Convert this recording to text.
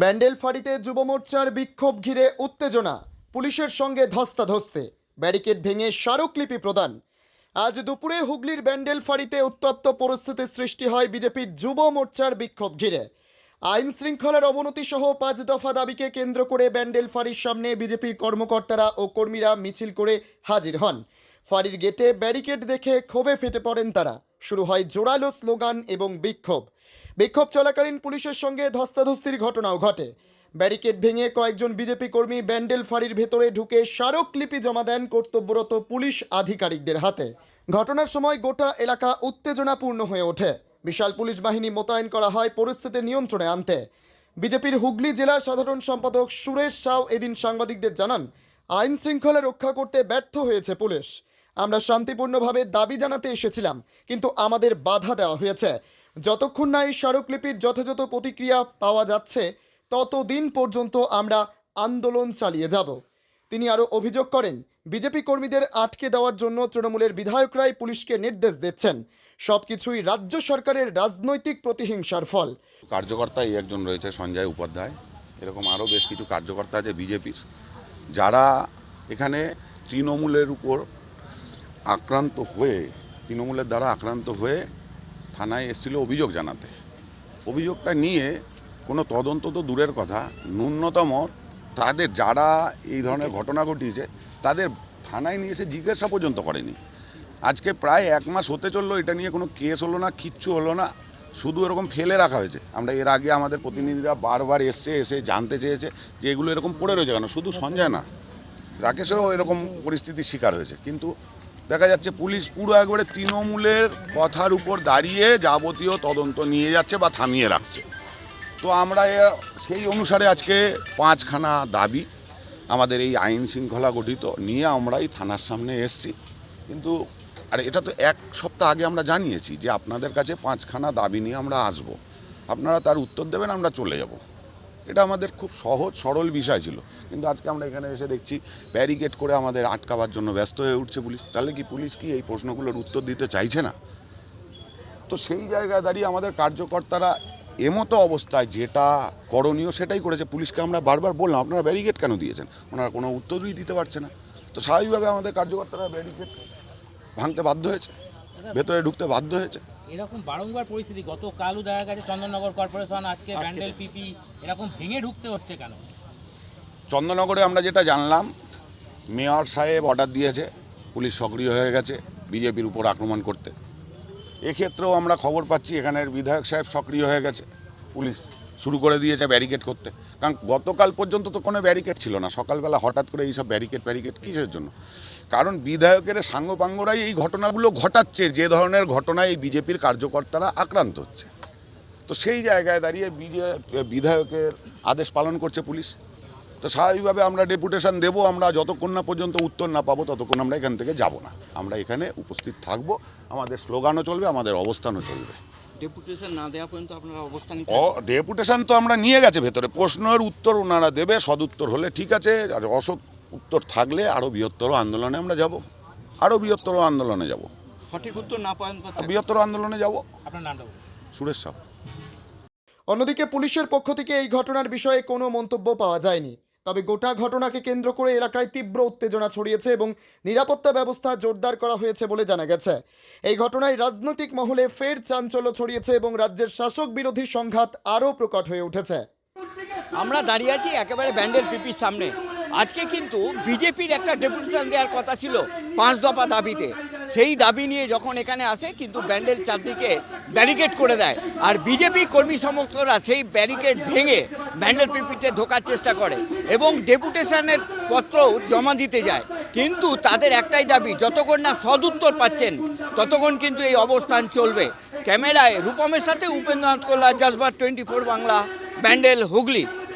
ব্যান্ডেল ফাঁড়িতে যুব মোর্চার বিক্ষোভ ঘিরে উত্তেজনা। পুলিশের সঙ্গে ধস্তাধস্তে। ব্যারিকেড ভেঙে স্মারকলিপি প্রদান। আজ দুপুরে হুগলির ব্যান্ডেল ফাঁড়িতে উত্তপ্ত পরিস্থিতির সৃষ্টি হয় বিজেপির যুব মোর্চার বিক্ষোভ ঘিরে। আইন শৃঙ্খলার অবনতি সহ পাঁচ দফা দাবিকে কেন্দ্র করে ব্যান্ডেল ফাঁড়ির সামনে বিজেপির কর্মকর্তারা ও কর্মীরা মিছিল করে হাজির হন। ফাঁড়ির গেটে ব্যারিকেড দেখে ক্ষোভে ফেটে পড়েন তারা। শুরু হয় জোরালো স্লোগান এবং বিক্ষোভ। বিক্ষোভ চলাকালীন পুলিশের সঙ্গে ধস্তাধস্তির ঘটনাও ঘটে। ব্যারিকেড ভেঙে কয়েকজন বিজেপি কর্মী ব্যান্ডেল ফাঁড়ির ভেতরে ঢুকে স্মারকলিপি জমা দেন কর্তব্যরত পুলিশ আধিকারিকদের হাতে। ঘটনার সময় গোটা এলাকা উত্তেজনাপূর্ণ হয়ে ওঠে। বিশাল পুলিশ বাহিনী মোতায়েন করা হয় পরিস্থিতি নিয়ন্ত্রণে আনতে। বিজেপির হুগলি জেলা সাধারণ সম্পাদক সুরেশ সাউ এদিন সাংবাদিকদের জানান, আইন শৃঙ্খলা রক্ষা করতে ব্যর্থ হয়েছে পুলিশ। আমরা শান্তিপূর্ণভাবে দাবি জানাতে এসেছিলাম, কিন্তু আমাদের বাধা দেওয়া হয়েছে। যতক্ষণ না এই স্মারকলিপির যথাযথ প্রতিক্রিয়া পাওয়া যাচ্ছে, ততদিন পর্যন্ত আমরা আন্দোলন চালিয়ে যাব। তিনি আরও অভিযোগ করেন, বিজেপি কর্মীদের আটকে দেওয়ার জন্য তৃণমূলের বিধায়করাই পুলিশকে নির্দেশ দিচ্ছেন। সব কিছুই রাজ্য সরকারের রাজনৈতিক প্রতিহিংসার ফল। কার্যকর্তা এই একজন রয়েছে, সঞ্জয় উপাধ্যায়। এরকম আরও বেশ কিছু কার্যকর্তা আছে বিজেপির, যারা এখানে তৃণমূলের উপর আক্রান্ত হয়ে, তৃণমূলের দ্বারা আক্রান্ত হয়ে থানায় এসেছিল অভিযোগ জানাতে। অভিযোগটা নিয়ে কোনো তদন্ত তো দূরের কথা, ন্যূনতম তাদের যারা এই ধরনের ঘটনা ঘটিয়েছে, তাদের থানায় নিয়ে এসে জিজ্ঞাসা পর্যন্ত করেনি। আজকে প্রায় এক মাস হতে চলল, এটা নিয়ে কোনো কেস হলো না, কিচ্ছু হলো না, শুধু এরকম ফেলে রাখা হয়েছে। আমরা এর আগে আমাদের প্রতিনিধিরা বারবার এসছে, এসে জানতে চেয়েছে যে এগুলো এরকম পড়ে রয়েছে কেন? শুধু সঞ্জয় না, রাকেশেরও এরকম পরিস্থিতির শিকার হয়েছে। কিন্তু দেখা যাচ্ছে পুলিশ পুরো একবারে তৃণমূলের কথার উপর দাঁড়িয়ে যাবতীয় তদন্ত নিয়ে যাচ্ছে বা থামিয়ে রাখছে। তো আমরা সেই অনুসারে আজকে পাঁচখানা দাবি আমাদের এই আইন শৃঙ্খলা গঠিত নিয়ে আমরা এই থানার সামনে এসছি। কিন্তু, আর এটা তো এক সপ্তাহ আগে আমরা জানিয়েছি যে আপনাদের কাছে পাঁচখানা দাবি নিয়ে আমরা আসব। আপনারা তার উত্তর দেবেন, আমরা চলে যাব। এটা আমাদের খুব সহজ, সরল বিষয় ছিল। কিন্তু আজকে আমরা এখানে এসে দেখছি ব্যারিকেড করে আমাদের আটকাবার জন্য ব্যস্ত হয়ে উঠছে পুলিশ। তাহলে কি পুলিশ কি এই প্রশ্নগুলোর উত্তর দিতে চাইছে না? তো সেই জায়গায় দাঁড়িয়ে আমাদের কার্যকর্তারা এমতো অবস্থায় যেটা করণীয় সেটাই করেছে। পুলিশকে আমরা বারবার বললাম, আপনারা ব্যারিকেড কেন দিয়েছেন? ওনারা কোনো উত্তরই দিতে পারছে না। তো স্বাভাবিকভাবে আমাদের কার্যকর্তারা ব্যারিকেড ভাঙতে বাধ্য হয়েছে, ভেতরে ঢুকতে বাধ্য হয়েছে। এরকম বারংবার পরিস্থিতি গত কালও দেখা গেছে চন্দননগর কর্পোরেশন আজকে ব্যান্ডেল পিপি এরকম ভেঙে ঢুকতে হচ্ছে কেন? চন্দননগরে আমরা যেটা জানলাম মেয়র সাহেব অর্ডার দিয়েছে পুলিশ সক্রিয় হয়ে গেছে বিজেপির উপর আক্রমণ করতে। এক্ষেত্রেও আমরা খবর পাচ্ছি এখানের বিধায়ক সাহেব সক্রিয় হয়ে গেছে পুলিশ শুরু করে দিয়েছে ব্যারিকেড করতে। কারণ গতকাল পর্যন্ত তো কোনো ব্যারিকেড ছিল না। সকালবেলা হঠাৎ করে এইসব ব্যারিকেড ব্যারিকেড কিসের জন্য? কারণ বিধায়কের সাঙ্গপাঙ্গরাই এই ঘটনাগুলো ঘটাচ্ছে। যে ধরনের ঘটনায় এই বিজেপির কার্যকর্তারা আক্রান্ত হচ্ছে। তো সেই জায়গায় দাঁড়িয়ে বিধায়কের আদেশ পালন করছে পুলিশ। তো স্বাভাবিকভাবে আমরা ডেপুটেশন দেবো, আমরা যতক্ষণ না পর্যন্ত উত্তর না পাবো, ততক্ষণ আমরা এখান থেকে যাব না। আমরা এখানে উপস্থিত থাকব। আমাদের স্লোগানও চলবে, আমাদের অবস্থানও চলবে। ডেপুটেশন না দেওয়া পর্যন্ত আপনারা অবস্থান ও ডেপুটেশন তো আমরা নিয়ে গেছে ভেতরে। প্রশ্নের উত্তর ওনারা দেবে সদুত্তর হলে ঠিক আছে। আর অসৎ উত্তর থাকলে আরও বৃহত্তর আন্দোলনে আমরা যাব। আরও বৃহত্তর আন্দোলনে যাব। সঠিক উত্তর না পান বৃহত্তর আন্দোলনে যাব। আপনার নামটা সুরেশ সাহ। অন্যদিকে পুলিশের পক্ষ থেকে এই ঘটনার বিষয়ে কোনো মন্তব্য পাওয়া যায়নি। তবে গোটা ঘটনাকে কেন্দ্র করে এলাকায় তীব্র উত্তেজনা ছড়িয়েছে এবং নিরাপত্তা ব্যবস্থা জোরদার করা হয়েছে বলে জানা গেছে। এই ঘটনায় রাজনৈতিক মহলে ফের চাঞ্চল্য ছড়িয়েছে এবং রাজ্যের শাসক বিরোধী সংঘাত আরও প্রকট হয়ে উঠেছে। আমরা দাঁড়িয়ে আছি একেবারে ব্যান্ডেল পিপির সামনে। আজকে কিন্তু বিজেপির একটা ডেপুটেশন দেওয়ার কথা ছিল পাঁচ দফা দাবিতে। সেই দাবি নিয়ে যখন এখানে আসে, কিন্তু ব্যান্ডেল চারদিকে ব্যারিকেড করে দেয়। আর বিজেপি কর্মী সমর্থকরা সেই ব্যারিকেড ভেঙে ব্যান্ডেল পিপিতে ঢোকার চেষ্টা করে এবং ডেপুটেশনের পত্র জমা দিতে যায়। কিন্তু তাদের একটাই দাবি, যতক্ষণ না সদুত্তর পাচ্ছেন, ততক্ষণ কিন্তু এই অবস্থান চলবে। ক্যামেরায় রূপমের সাথে উপেন্দ্রনাথ কল্লা জাজবার টোয়েন্টি ফোর বাংলা, ব্যান্ডেল হুগলি।